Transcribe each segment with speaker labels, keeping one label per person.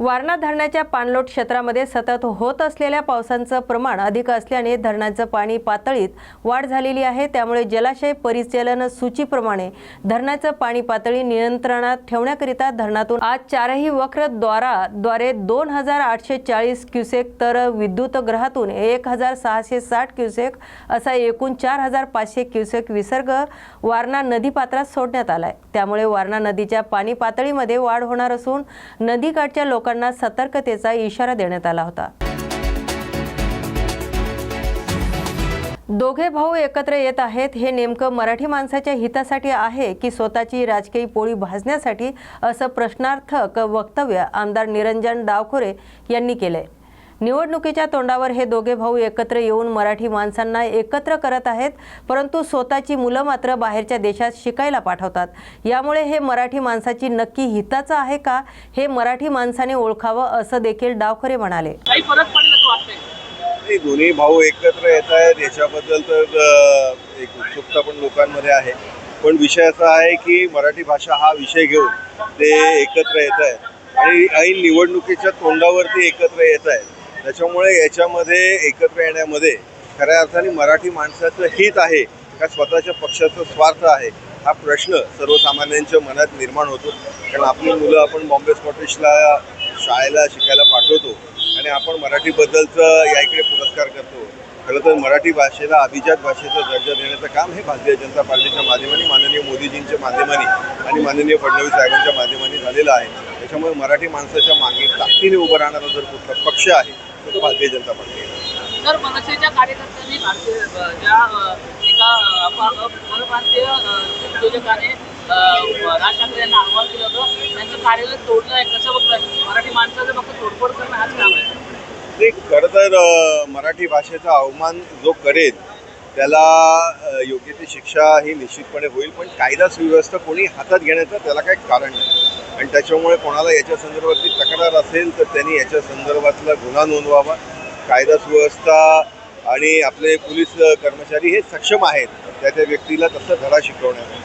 Speaker 1: वारणा धरणाच्या पाणलोट क्षेत्रामध्ये सतत होत असलेल्या पावसाचं प्रमाण अधिक असल्याने धरणाचं पाणी पातळीत वाढ झालेली आहे. त्यामुळे जलाशय परिचलन सूचीप्रमाणे धरणाचं पाणी पातळी नियंत्रणात ठेवण्याकरिता धरणातून आज चारही वक्रद्वाराद्वारे दोन हजार आठशे चाळीस क्युसेक तर विद्युत ग्रहातून एक हजार सहाशे साठ क्युसेक असा एकूण चार हजार पाचशे क्युसेक विसर्ग वारणा नदीपात्रात सोडण्यात आलाय. त्यामुळे वारणा नदीच्या पाणी पातळीमध्ये वाढ होणार असून नदीकाठच्या लोकांना सतर्कतेचा इशारा देण्यात आला होता. दोघे भाऊ एकत्र येत आहेत. हे नेमकं मराठी माणसाच्या हितासाठी आहे की स्वतःची राजकीय पोळी भाजण्यासाठी असं प्रश्नार्थक वक्तव्य आमदार निरंजन डावखोरे यांनी केलंय? निवडणुकीच्या तोंडावर हे दोघे भाऊ एकत्र येऊन मराठी माणसांना एकत्र करत आहेत परंतु स्वतःची मुलं मात्र बाहेरच्या देशात शिकायला पाठवतात. यामुळे हे मराठी माणसाची नक्की हिताचं आहे का? हे मराठी माणसाने ओळखावं असं देखील डावखरे म्हणाले.
Speaker 2: काही फरक पडेल असं वाटतंय?
Speaker 3: नाही दोन्ही भाऊ एकत्र येत आहेत. याच्याबद्दल तर एक उत्सुकता पण लोकांमध्ये आहे. पण विषय असा आहे की मराठी भाषा हा विषय घेऊन ते एकत्र येत आहेत. आणि ऐन निवडणुकीच्या तोंडावरती एकत्र येत आहेत. त्याच्यामुळे याच्यामध्ये एकत्र येण्यामध्ये खऱ्या अर्थाने मराठी माणसाचं हित आहे का स्वतःच्या पक्षाचा स्वार्थ आहे हा प्रश्न सर्वसामान्यांच्या मनात निर्माण होतो. कारण आपली मुलं आपण बॉम्बे स्कॉटिशला शाळेला शिकायला पाठवतो आणि आपण मराठीबद्दलचं या इकडे पुरस्कार करतो. खरं तर मराठी भाषेला अभिजात भाषेचा दर्जा देण्याचं काम हे भारतीय जनता पार्टीच्या माध्यमाने माननीय मोदीजींच्या माध्यमाने आणि माननीय फडणवीस साहेबांच्या माध्यमाने झालेलं आहे. त्याच्यामुळे मराठी माणसाच्या मागे ताकदीने उभं राहणारा जर कुठला पक्ष आहे तो भारतीय जनता पार्टी.
Speaker 2: तर मनसेच्या कार्यकर्त्यांनी भारतीय ज्या एका अ, अप- अप- परप्रांतीय अ, उद्योजकाने अ, राज ठाकरे यांना आव्हान केलं होतं त्यांचं कार्यालय तोडलं आहे. कसं बघताय? मराठी माणसाचं फक्त तोडफोड करणं हाच काम आहे.
Speaker 3: ते खरं तर मराठी भाषेचा अवमान जो करेल त्याला योग्य ती शिक्षा ही निश्चितपणे होईल पण कायदा सुव्यवस्था कोणी हातात घेण्याचं त्याला काही कारण नाही. आणि त्याच्यामुळे कोणाला याच्या संदर्भातली तक्रार असेल तर त्यांनी याच्या संदर्भातला गुन्हा नोंदवावा कायदा सुव्यवस्था आणि आपले पोलीस कर्मचारी हे सक्षम आहेत त्या त्या व्यक्तीला तसं धडा शिकवण्याचा.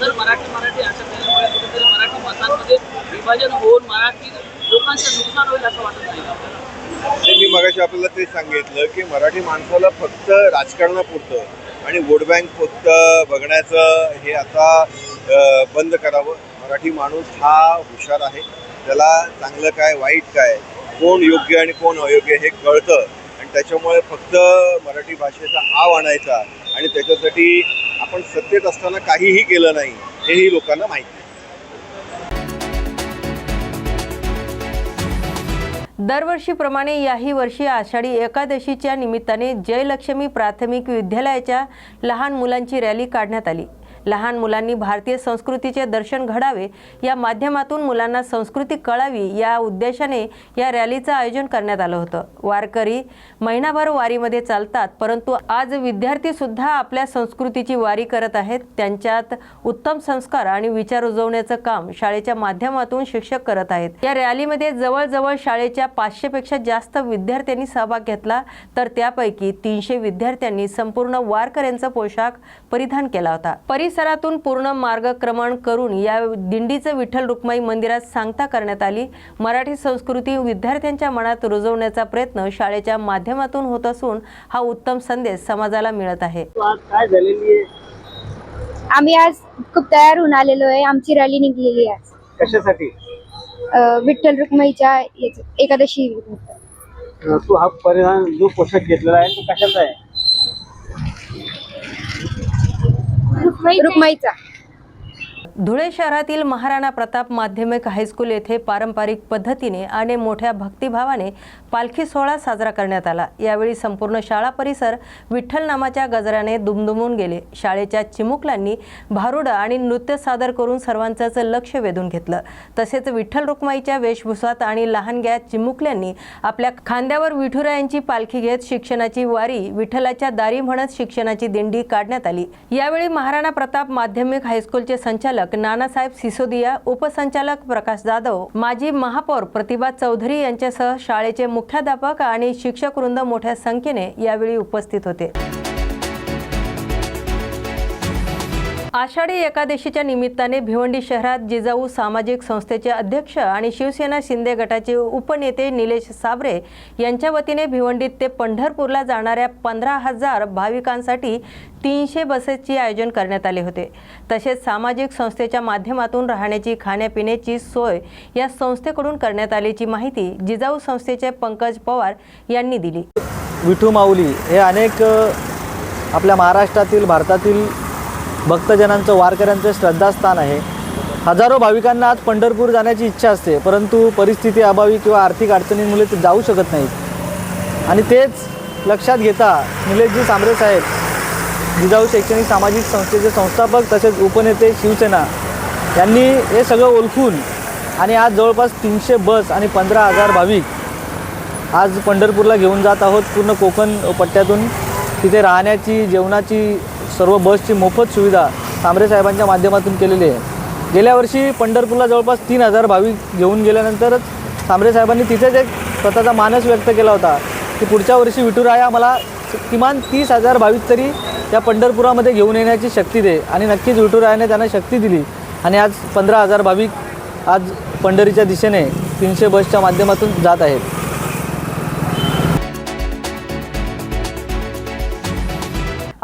Speaker 2: तर मराठी मराठी असं केल्यामुळे कुठेतरी मराठी मतांमध्ये विभाजन होऊन मराठी लोकांचं नुकसान होईल असं वाटत नाही का आपल्याला?
Speaker 3: आणि मी मगाशी आपल्याला ते सांगितलं की मराठी माणसाला फक्त राजकारणापुरतं आणि वोट बँक फक्त बघण्याचं हे आता बंद करावं. मराठी माणूस हा हुशार आहे. त्याला चांगलं काय वाईट काय कोण योग्य आणि कोण अयोग्य हे कळतं. आणि त्याच्यामुळे फक्त मराठी भाषेचा आव आणायचा आणि त्याच्यासाठी आपण सत्तेत असताना काहीही केलं नाही हेही लोकांना माहिती
Speaker 1: दरवर्षीप्रमाणे याही वर्षी आषाढी एकादशीच्या निमित्ताने जयलक्ष्मी प्राथमिक विद्यालयाच्या लहान मुलांची रॅली काढण्यात आली. लहान मुलांनी भारतीय संस्कृतीचे दर्शन घडावे या माध्यमातून मुलांना संस्कृती कळावी या उद्देशाने या रॅलीचं आयोजन करण्यात आलं होतं. वारकरी महिनाभर वारीमध्ये चालतात परंतु आज विद्यार्थी सुद्धा आपल्या संस्कृतीची वारी करत आहेत. त्यांच्यात उत्तम संस्कार आणि विचार रुजवण्याचं काम शाळेच्या माध्यमातून शिक्षक करत आहेत. या रॅलीमध्ये जवळजवळ शाळेच्या पाचशेपेक्षा जास्त विद्यार्थ्यांनी सहभाग घेतला तर त्यापैकी तीनशे विद्यार्थ्यांनी संपूर्ण वारकऱ्यांचा पोशाख परिधान केला होता. परिसरातून पूर्ण मार्गक्रमण करून या दिंडीचं विठ्ठल रुक्माई मंदिरात सांगता करण्यात आली. मराठी संस्कृती विद्यार्थ्यांच्या मनात रुजवण्याचा प्रयत्न शाळेच्या माध्यमातून होत असून हा उत्तम संदेश समाजाला मिळत आहे.
Speaker 2: काय झालेली आहे?
Speaker 4: आम्ही आज खूप तयार होऊन आलेलो आहे. आमची रॅली निघलेली आहे
Speaker 5: कशासाठी?
Speaker 4: विठ्ठल रुक्माईच्या एकादशी.
Speaker 5: तू हा परिधान जो पोशाख घेतलेला आहे तो कशाचा आहे?
Speaker 4: रुक्माईचा.
Speaker 1: धुळे शहरातील महाराणा प्रताप माध्यमिक हायस्कूल येथे पारंपरिक पद्धतीने आणि मोठ्या भक्तिभावाने पालखी सोहळा साजरा करण्यात आला. यावेळी संपूर्ण शाळा परिसर विठ्ठल नामाच्या गजराने दुमदुमून गेले. शाळेच्या चिमुकलांनी भारुडं आणि नृत्य सादर करून सर्वांचंच लक्ष वेधून घेतलं. तसेच विठ्ठल रुक्माईच्या वेशभूषात आणि लहानग्या चिमुकल्यांनी आपल्या खांद्यावर विठुरायांची पालखी घेत शिक्षणाची वारी विठ्ठलाच्या दारी म्हणत शिक्षणाची दिंडी काढण्यात आली. यावेळी महाराणा प्रताप माध्यमिक हायस्कूलचे संचालक नानासाहेब सिसोदिया उपसंचालक प्रकाश जाधव माजी महापौर प्रतिभा चौधरी यांच्यासह शाळेचे मुख्याध्यापक आणि शिक्षक वृंद मोठ्या संख्येने यावेळी उपस्थित होते. आषाढी एकादशीच्या निमित्ताने भिवंडी शहरात जिजाऊ सामाजिक संस्थेचे अध्यक्ष आणि शिवसेना शिंदे गटाचे उपनेते निलेश साबरे यांच्या वतीने भिवंडीत ते पंढरपूरला जाणाऱ्या पंधरा हजार भाविकांसाठी तीनशे बसेसचे आयोजन करण्यात आले होते. तसेच सामाजिक संस्थेच्या माध्यमातून राहण्याची खाण्यापिण्याची सोय या संस्थेकडून करण्यात आल्याची माहिती जिजाऊ संस्थेचे पंकज पवार यांनी दिली.
Speaker 6: विठू माऊली हे अनेक आपल्या महाराष्ट्रातील भारतातील भक्तजनांचं वारकऱ्यांचं श्रद्धास्थान आहे. हजारो भाविकांना आज पंढरपूर जाण्याची इच्छा असते परंतु परिस्थिती अभावी किंवा आर्थिक अडचणींमुळे ते जाऊ शकत नाहीत. आणि तेच लक्षात घेता निलेशजी सांबरे साहेब जिजाऊ शैक्षणिक सामाजिक संस्थेचे संस्थापक तसेच उपनेते शिवसेना यांनी हे सगळं ओळखून आणि आज जवळपास तीनशे बस आणि पंधरा हजार भाविक आज पंढरपूरला घेऊन जात आहोत. पूर्ण कोकण पट्ट्यातून तिथे राहण्याची जेवणाची सर्व बसची मोफत सुविधा तांबरे साहेबांच्या माध्यमातून केलेली आहे. गेल्या वर्षी पंढरपूरला जवळपास तीन हजार भाविक घेऊन गेल्यानंतरच तांबरे साहेबांनी तिथेच एक स्वतःचा मानस व्यक्त केला होता. की पुढच्या वर्षी विठुराया मला किमान तीस हजार भाविक तरी या पंढरपुरामध्ये घेऊन येण्याची शक्ती दे आणि नक्कीच विठुरायाने त्यांना शक्ती दिली आणि आज पंधरा हजार भाविक आज पंढरीच्या दिशेने तीनशे बसच्या माध्यमातून जात आहेत.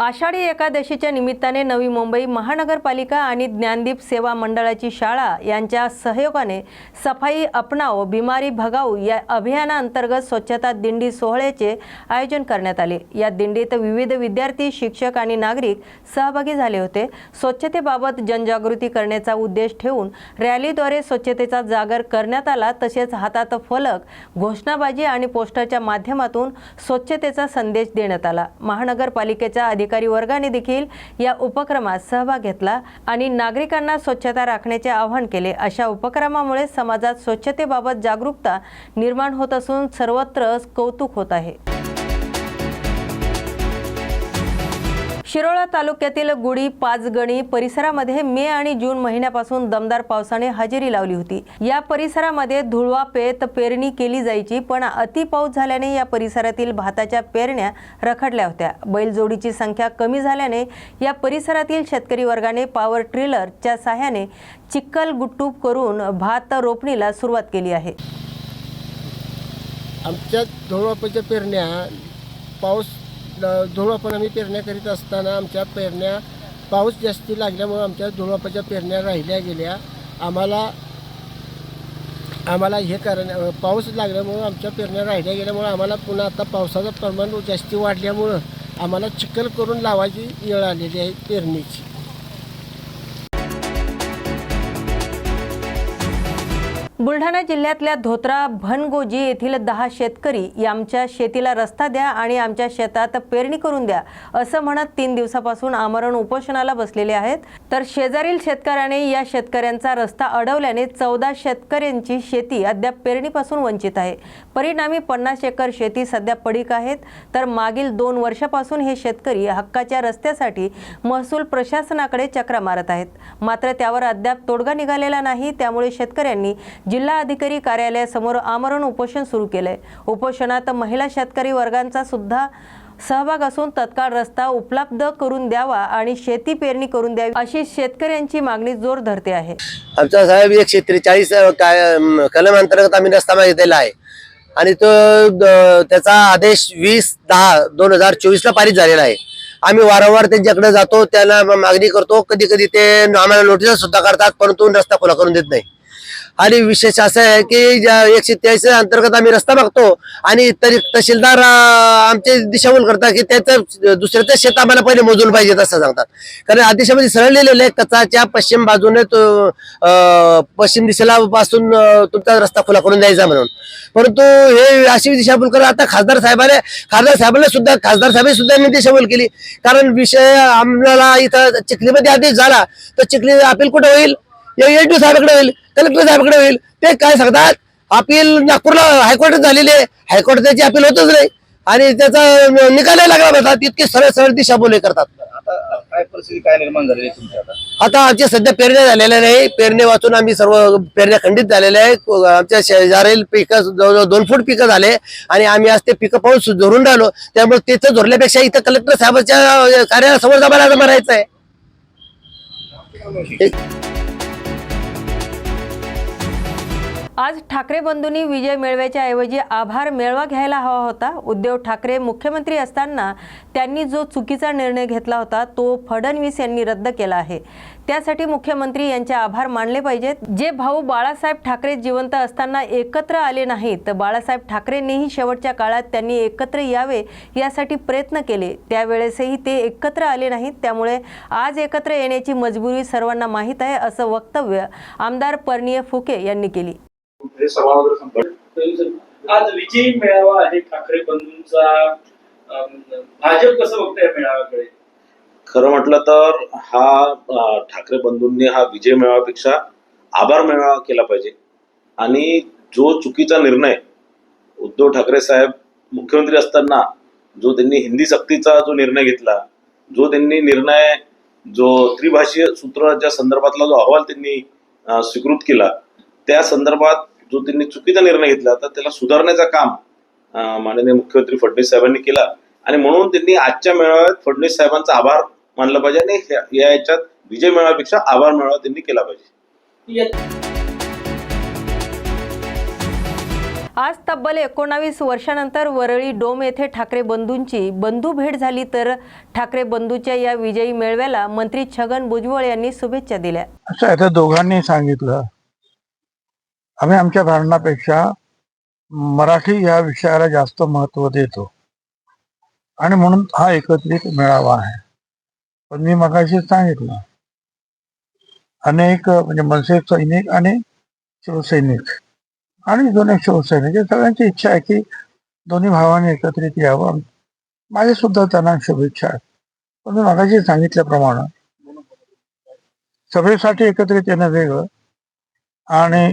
Speaker 1: आषाढी एकादशीच्या निमित्ताने नवी मुंबई महानगरपालिका आणि ज्ञानदीप सेवा मंडळाची शाळा यांच्या सहयोगाने सफाई अपनाव बिमारी भगाऊ या अभियानाअंतर्गत स्वच्छता दिंडी सोहळ्याचे आयोजन करण्यात आले. या दिंडीत विविध विद्यार्थी शिक्षक आणि नागरिक सहभागी झाले होते. स्वच्छतेबाबत जनजागृती करण्याचा उद्देश ठेवून रॅलीद्वारे स्वच्छतेचा जागर करण्यात आला. तसेच हातात फलक घोषणाबाजी आणि पोस्टरच्या माध्यमातून स्वच्छतेचा संदेश देण्यात आला. महानगरपालिकेच्या अधिकारी वर्गाने देखील या उपक्रमात सहभाग घेतला आणि नागरिकांना स्वच्छता राखण्याचे आवाहन केले. अशा उपक्रमामुळे समाजात स्वच्छतेबाबत जागरूकता निर्माण होत असून सर्वत्र कौतुक होत आहे. शिरोळा तालुक्यातील गुढी पाचगणी परिसरामध्ये मे आणि जून महिन्यापासून दमदार पावसाने हजेरी लावली होती. या परिसरामध्ये धुळवा पेत पेरणी केली जायची पण अति पाऊस झाल्याने या परिसरातील भाताच्या पेरण्या रखडल्या होत्या. बैलजोडीची संख्या कमी झाल्याने या परिसरातील शेतकरी वर्गाने पॉवर ट्रिलरच्या साह्याने चिक्कल गुट्टूप करून भात रोपणीला सुरुवात केली आहे.
Speaker 7: आमच्या धुळवापेच्या पेरण्या पाऊस धुळोपण आम्ही पेरण्या करीत असताना आमच्या पेरण्या पाऊस जास्ती लागल्यामुळं आमच्या धुळोपाच्या पेरण्या राहिल्या गेल्या. आम्हाला आम्हाला हे कारण पाऊस लागल्यामुळं आमच्या पेरण्या राहिल्या गेल्यामुळं आम्हाला पुन्हा आता पावसाचं प्रमाण जास्ती वाढल्यामुळं आम्हाला चिखल करून लावायची वेळ आलेली आहे पेरणीची.
Speaker 1: बुलढाणा जिल्ह्यातल्या धोत्रा भनगोजी येथील दहा शेतकरी आमच्या शेतीला रस्ता द्या आणि आमच्या शेतात पेरणी करून द्या असं म्हणत तीन दिवसापासून आमरण उपोषणाला बसलेले आहेत. तर शेजारील शेतकऱ्याने या शेतकऱ्यांचा रस्ता अडवल्याने चौदा शेतकऱ्यांची शेती अद्याप पेरणीपासून वंचित आहे. परिणामी पन्नास एकर शेती सध्या पडीक आहेत. तर मागील दोन वर्षापासून हे शेतकरी हक्काच्या रस्त्यासाठी महसूल प्रशासनाकडे चक्रा मारत आहेत. मात्र त्यावर अद्याप तोडगा निघालेला नाही. त्यामुळे शेतकऱ्यांनी जिल्हा अधिकारी कार्यालयासमोर आमरण उपोषण सुरू केलंय. उपोषणात महिला शेतकरी वर्गांचा सुद्धा सहभाग असून तत्काळ रस्ता उपलब्ध करून द्यावा आणि शेती पेरणी करून द्यावी अशी शेतकऱ्यांची मागणी जोर धरते आहे.
Speaker 8: आमचा साहेब एकशे त्रेचाळीस काय कलम अंतर्गत आम्ही रस्ता मागितलेला आहे. आणि तो द- त्याचा आदेश वीस दहा दोन हजार चोवीस ला पारित झालेला आहे. आम्ही वारंवार त्यांच्याकडे जातो त्यांना मागणी करतो. कधी कधी ते आम्हाला नोटीस सुद्धा करतात परंतु रस्ता खुला करून देत नाही. आणि विशेष असं आहे की ज्या एकशे तेवीस अंतर्गत आम्ही रस्ता मागतो आणि तरी तहसीलदार आमचे दिशाभूल करतात की त्याचं दुसऱ्याचं शेत आम्हाला पहिले मोजून पाहिजेत असं सांगतात. कारण आदेशामध्ये सरळ लिहिलेलं आहे कचाच्या पश्चिम बाजूने तो पश्चिम दिशेला पासून तुमचा रस्ता खुला करून द्यायचा म्हणून. परंतु हे अशी दिशाभूल करत आता खासदार साहेबाने खासदार साहेबांना सुद्धा खासदार साहेबांनी सुद्धा यांनी दिशाभूल केली. कारण विषय आम्हाला इथं चिखलीमध्ये आदेश झाला तर चिखली अपील कुठे होईल? एडी साहेबाकडे होईल. कलेक्टर साहेबाकडे होईल. ते काय सांगतात? अपील नागपूरला हायकोर्टात झालेली आहे. त्याची अपील होतच नाही. आणि त्याचा निकाल लागला म्हणतात इतके सरळ सरळ दिशाभूल करतात.
Speaker 5: आता काय परिस्थिती काय निर्माण झालेली आहे तुमच्या आता?
Speaker 8: आता आमच्या सध्या पेरण्या झालेल्या नाही. पेरणी वाचून आम्ही सर्व पेरण्या खंडित झालेल्या आहे आमच्या शेजारील पिकं जवळजवळ दोन फूट पिकं झाले. आणि आम्ही आज ते पिकं पाऊस धरून राहिलो. त्यामुळे तिथं धरल्यापेक्षा इथं कलेक्टर साहेबांच्या कार्यालयासमोर जमायला मारायचं आहे.
Speaker 1: आज ठाकरे बंधूंनी विजय मिळवायच्या ऐवजी आभार मेळवा घ्यायला हवा होता. उद्धव ठाकरे मुख्यमंत्री असताना त्यांनी जो चुकीचा निर्णय घेतला होता तो फडणवीस यांनी रद्द केला आहे. त्यासाठी मुख्यमंत्री यांचे आभार मानले पाहिजेत. जे भाऊ बाळासाहेब ठाकरे जिवंत असताना एकत्र आले नाहीत तर बाळासाहेब ठाकरेंनीही शेवटच्या काळात त्यांनी एकत्र यावे यासाठी प्रयत्न केले. त्यावेळेसही ते एकत्र आले नाहीत. त्यामुळे आज एकत्र येण्याची मजबुरी सर्वांना माहीत आहे असं वक्तव्य आमदार परनीय फुके यांनी केली.
Speaker 9: हे सभा वगैरे संपलं.
Speaker 10: आज विजयी मेळावा आहे ठाकरे बंधूंचा. भाजप कसं बघतंय या मेळाव्याकडे?
Speaker 11: खरं म्हटलं तर हा ठाकरे बंधूंनी हा विजय मेळाव्यापेक्षा आभार मेळावा केला पाहिजे. आणि जो चुकीचा निर्णय उद्धव ठाकरे साहेब मुख्यमंत्री असताना जो त्यांनी हिंदी सक्तीचा जो निर्णय घेतला जो त्यांनी निर्णय जो त्रिभाषीय सूत्राच्या संदर्भातला जो अहवाल त्यांनी स्वीकृत केला त्या संदर्भात जो त्यांनी चुकीचा निर्णय घेतला तर त्याला सुधारण्याचं काम माननीय मुख्यमंत्री फडणवीस साहेबांनी केला. आणि म्हणून त्यांनी आजच्या मेळाव्यात फडणवीस साहेबांचा आभार मानला पाहिजे आणि या याच्यात विजय मेळाव्यापेक्षा आभार मेळावा त्यांनी केला पाहिजे.
Speaker 1: आज तब्बल एकोणावीस वर्षानंतर वरळी डोम येथे ठाकरे बंधूंची बंधू भेट झाली तर ठाकरे बंधूच्या या विजयी मेळव्याला मंत्री छगन भुजबळ यांनी शुभेच्छा दिल्या.
Speaker 12: आता दोघांनी सांगितलं. आम्ही आमच्या भांडणापेक्षा मराठी या विषयाला जास्त महत्त्व देतो. आणि म्हणून हा एकत्रित मेळावा आहे. पण मी मगाशी सांगितलं. अनेक म्हणजे मनसे सैनिक आणि शिवसैनिक. आणि दोन्ही शिवसैनिक या सगळ्यांची इच्छा आहे की दोन्ही भावांनी एकत्रित यावं. माझी सुद्धा त्यांना शुभेच्छा आहेत पण मी मगाशी सांगितल्याप्रमाणे सभेसाठी एकत्रित येणं वेगळं. आणि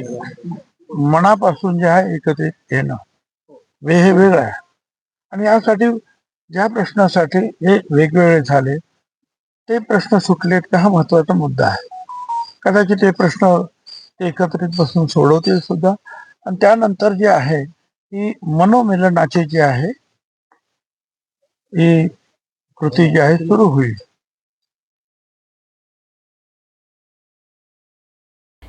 Speaker 12: मनापासून जे आहे एकत्रित येणं वे हे वेगळं आहे. आणि यासाठी ज्या प्रश्नासाठी हे वेगवेगळे झाले ते प्रश्न सुटलेत का हा महत्त्वाचा मुद्दा आहे. कदाचित ते प्रश्न ते एकत्रित बसून सोडवतील सुद्धा. आणि त्यानंतर जे आहे ती मनोमिलनाची जी आहे ही कृती जी आहे सुरू होईल.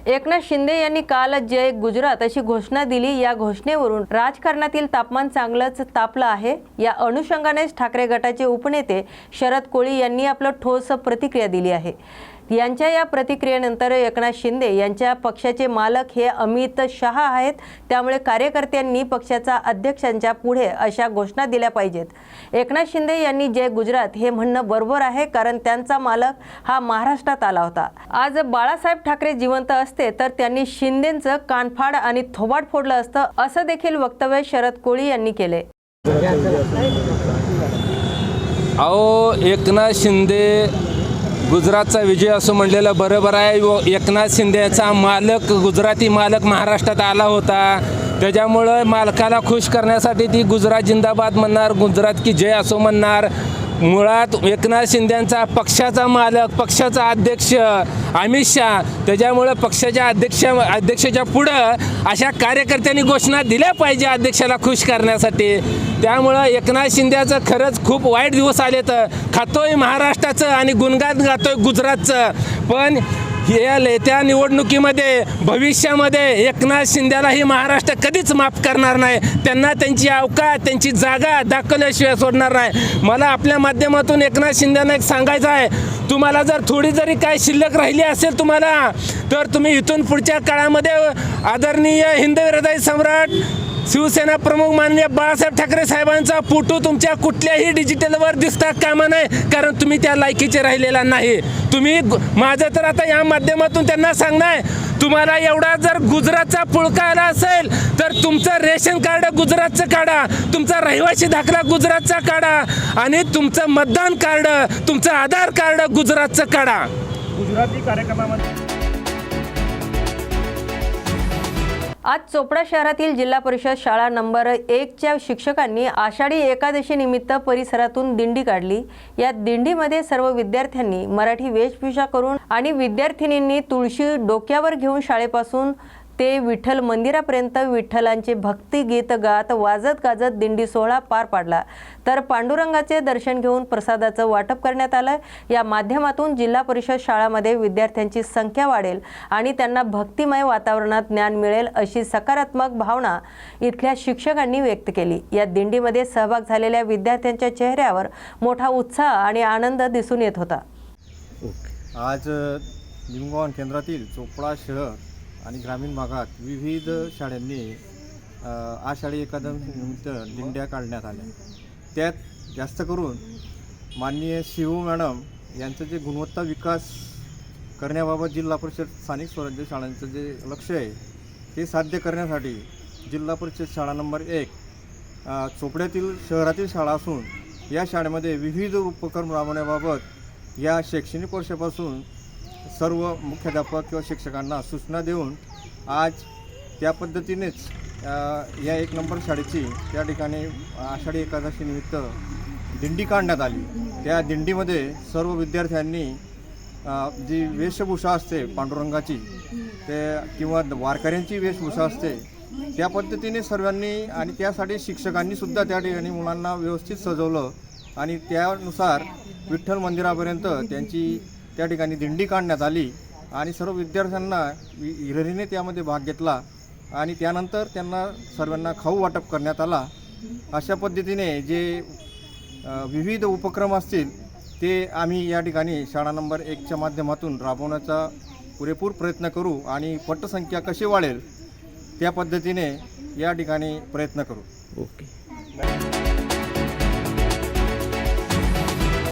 Speaker 1: एकनाथ शिंदे यांनी काल जय गुजरात अशी घोषणा दिली या घोषणेवरून राजकारणातील तापमान चांगलंच तापलं आहे. या अनुषंगानेच ठाकरे गटाचे उपनेते शरद कोळी यांनी आपलं ठोस प्रतिक्रिया दिली आहे. यांच्या या प्रतिक्रियेनंतर एकनाथ शिंदे यांच्या पक्षाचे मालक हे अमित शहा आहेत. त्यामुळे कार्यकर्त्यांनी पक्षाचा अध्यक्षांच्या पुढे अशा घोषणा दिल्या पाहिजेत. एकनाथ शिंदे यांनी जय गुजरात हे म्हणणं बरोबर आहे कारण त्यांचा मालक हा महाराष्ट्रात आला होता. आज बाळासाहेब ठाकरे जिवंत असते तर त्यांनी शिंदेचं कानफाड आणि थोबाड फोडलं असतं असं देखील वक्तव्य शरद कोळी यांनी केले.
Speaker 13: अहो एकनाथ शिंदे गुजरातचा विजय असं म्हणलेलं बरोबर आहे. व एकनाथ शिंदेचा मालक गुजराती मालक महाराष्ट्रात आला होता. त्याच्यामुळं मालकाला खुश करण्यासाठी ती गुजरात जिंदाबाद म्हणणार गुजरात की जय असो म्हणणार. मुळात एकनाथ शिंदेचा पक्षाचा मालक पक्षाचा अध्यक्ष अमित शहा त्याच्यामुळं पक्षाच्या अध्यक्ष अध्यक्षाच्या पुढं अशा कार्यकर्त्यांनी घोषणा दिल्या पाहिजे अध्यक्षाला खुश करण्यासाठी. त्यामुळं एकनाथ शिंदेचं खरंच खूप वाईट दिवस आले तर खातोय महाराष्ट्राचं आणि गुणगान गातोय गुजरातचं. पण या येत्या निवडणुकीमध्ये भविष्यामध्ये एकनाथ शिंदेला ही महाराष्ट्र कधीच माफ करणार नाही. त्यांना त्यांची अवकाश त्यांची जागा दाखवल्याशिवाय सोडणार नाही. मला आपल्या माध्यमातून एकनाथ शिंदेना एक सांगायचं आहे तुम्हाला जर थोडी जरी काय शिल्लक राहिली असेल तुम्हाला तर तुम्ही इथून पुढच्या काळामध्ये आदरणीय हिंदविरोधी सम्राट शिवसेना प्रमुख माननीय बाळासाहेब ठाकरे साहेबांचा फोटो तुमच्या कुठल्याही डिजिटलवर दिसता कामा नाही कारण तुम्ही त्या लायकीचे राहिलेला नाही. तुम्ही माझं तर आता या माध्यमातून त्यांना सांगणार तुम्हाला एवढा जर गुजरातचा पुळका आला असेल तर तुमचं रेशन कार्ड गुजरातचं काढा तुमचा रहिवासी दाखला गुजरातचा काढा आणि तुमचं मतदान कार्ड तुमचं आधार कार्ड गुजरातचं काढा.
Speaker 10: गुजराती कार्यक्रमामध्ये
Speaker 1: आज चोपडा शहरातील जिल्हा परिषद शाळा नंबर एकच्या शिक्षकांनी आषाढी एकादशी निमित्त परिसरातून दिंडी काढली. या दिंडीमध्ये सर्व विद्यार्थ्यांनी मराठी वेशभूषा करून आणि विद्यार्थिनींनी तुळशी डोक्यावर घेऊन शाळेपासून ते विठ्ठल मंदिरापर्यंत विठ्ठलांचे भक्तिगीत गात वाजत गाजत दिंडी सोहळा पार पाडला. तर पांडुरंगाचे दर्शन घेऊन प्रसादाचं वाटप करण्यात आलं. या माध्यमातून जिल्हा परिषद शाळामध्ये विद्यार्थ्यांची संख्या वाढेल आणि त्यांना भक्तिमय वातावरणात ज्ञान मिळेल अशी सकारात्मक भावना इथल्या शिक्षकांनी व्यक्त केली. या दिंडीमध्ये सहभाग झालेल्या विद्यार्थ्यांच्या चेहऱ्यावर मोठा उत्साह आणि आनंद दिसून येत होता.
Speaker 14: आज निमगावन केंद्रातील चोपडा शहर आणि ग्रामीण भागात विविध शाळांनी अ, आषाढी एकादशीनिमित्त दिंड्या काढण्यात आल्या. त्यात जास्त करून माननीय शिवू मॅडम यांचं जे गुणवत्ता विकास करण्याबाबत जिल्हा परिषद स्थानिक स्वराज्य शाळांचं जे लक्ष आहे ते साध्य करण्यासाठी जिल्हा परिषद शाळा नंबर एक चोपड्यातील शहरातील शाळा असून या शाळेमध्ये विविध उपक्रम राबवण्याबाबत या शैक्षणिक वर्षापासून सर्व मुख्याध्यापक किंवा शिक्षकांना सूचना देऊन आज त्या पद्धतीनेच या एक नंबर शाळेची त्या ठिकाणी आषाढी एकादशीनिमित्त दिंडी काढण्यात आली. त्या दिंडीमध्ये सर्व विद्यार्थ्यांनी जी वेशभूषा असते पांडुरंगाची ते किंवा वारकऱ्यांची वेशभूषा असते त्या पद्धतीने सर्वांनी आणि त्यासाठी शिक्षकांनी सुद्धा त्या ठिकाणी मुलांना व्यवस्थित सजवलं आणि त्यानुसार विठ्ठल मंदिरापर्यंत त्यांची त्या ठिकाणी दिंडी काढण्यात आली आणि सर्व विद्यार्थ्यांना हिरिरीने त्यामध्ये भाग घेतला आणि त्यानंतर त्यांना सर्वांना खाऊ वाटप करण्यात आला. अशा पद्धतीने जे विविध उपक्रम असतील ते आम्ही या ठिकाणी शाळा नंबर एकच्या माध्यमातून राबवण्याचा पुरेपूर प्रयत्न करू आणि पटसंख्या कशी वाढेल त्या पद्धतीने या ठिकाणी प्रयत्न करू.
Speaker 5: ओके.